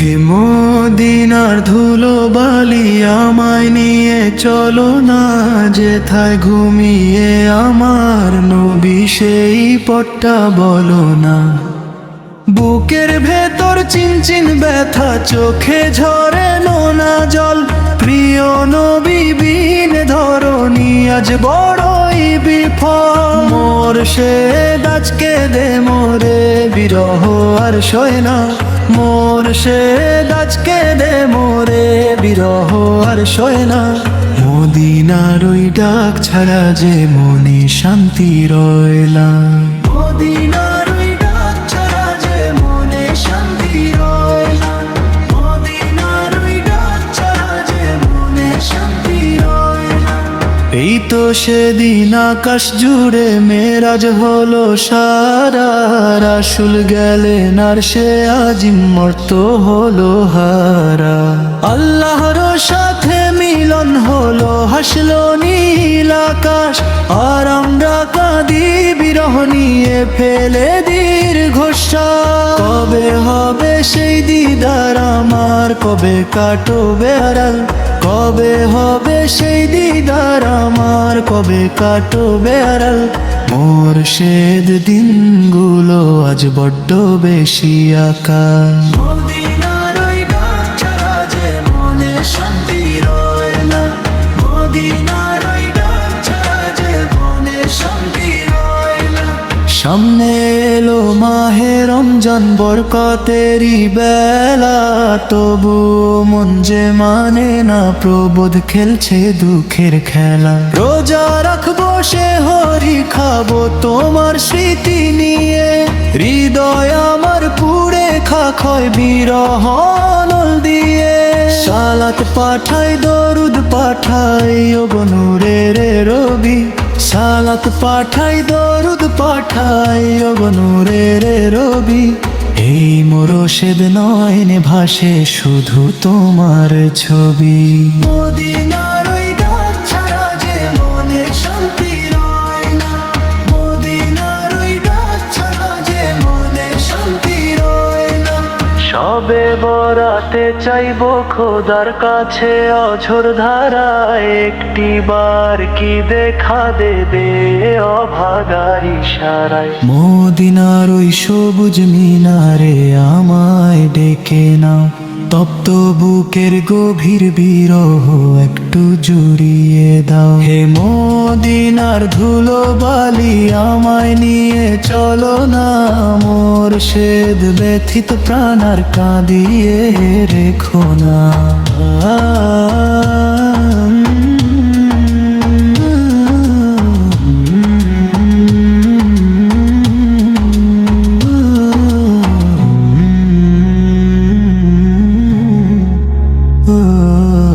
হেমদিনার ধুলো বালি আমায় নিয়ে চলো না, যেথায় ঘুমিয়ে আমার নবী সেই পট্টা বলো না। বুকের ভেতর চিনচিন ব্যথা, চোখে ঝরে নোনা জল। প্রিয় নবী, বিন ধরনি আজ বড়ই বিফল। সে দাজকে দে মোরে বিরহ আর সয় না। মোর সে দাজকে দে মোরে বিরহ আর সয় না। মদিনার ওই ডাক ছাড়া যে মনে শান্তি রয়লা মদিনার তো সেদিন আকাশ জুড়ে মেরাজ হলো সারা, রাসুল গেলেন আর সে আজিম মর্ত হলো হারা। আল্লাহর সাথে মিলন হলো, হাসলো নীল আকাশ, আর আমরা কাঁদি বিরহ নিয়ে ফেলে দীর্ঘশ্বাস কবে হবে সেই দিদার আমার, কবে কাটবে আড়াল? কবে হবে সেই দিদার আমার? কবে কাটবে আড়াল? মোর সেদ দিনগুলো আজ বড্ড বেশি না। সামনে এলো মাহে রমজান বরকতেরই বেলা, তবু মন যে মানে না, প্রবোধ খেলছে দুঃখের খেলা। রোজা রাখব সে হরি, খাব তোমার স্মৃতি নিয়ে। হৃদয় আমার পুড়ে খাখয় বিরহ নল দিয়ে। সালাত পাঠাই, দরুদ পাঠাই, ও গনুরে রে রবি। সালাত পাঠাই, দরুদ পাঠাই অগনুরে রে রবি। এই মোরশেদ নয়নে ভাসে শুধু তোমার ছবি। মদিনার সবে বরাতে চাইব খোদার কাছে অঝোর ধারা, একটি বার কি দেখা দেবে অভাগার ইশারায়? মদিনার ওই সবুজ মিনারে আমায় ডেকে নাও। তপ্ত বুকের গভীর বিরহ একটু জুড়িয়ে দাও। হে মদিনার ধুলো বালি আমায় নিয়ে চলো না, মোর সেদ ব্যথিত প্রাণ আর কাঁদিয়ে রেখো না। Oh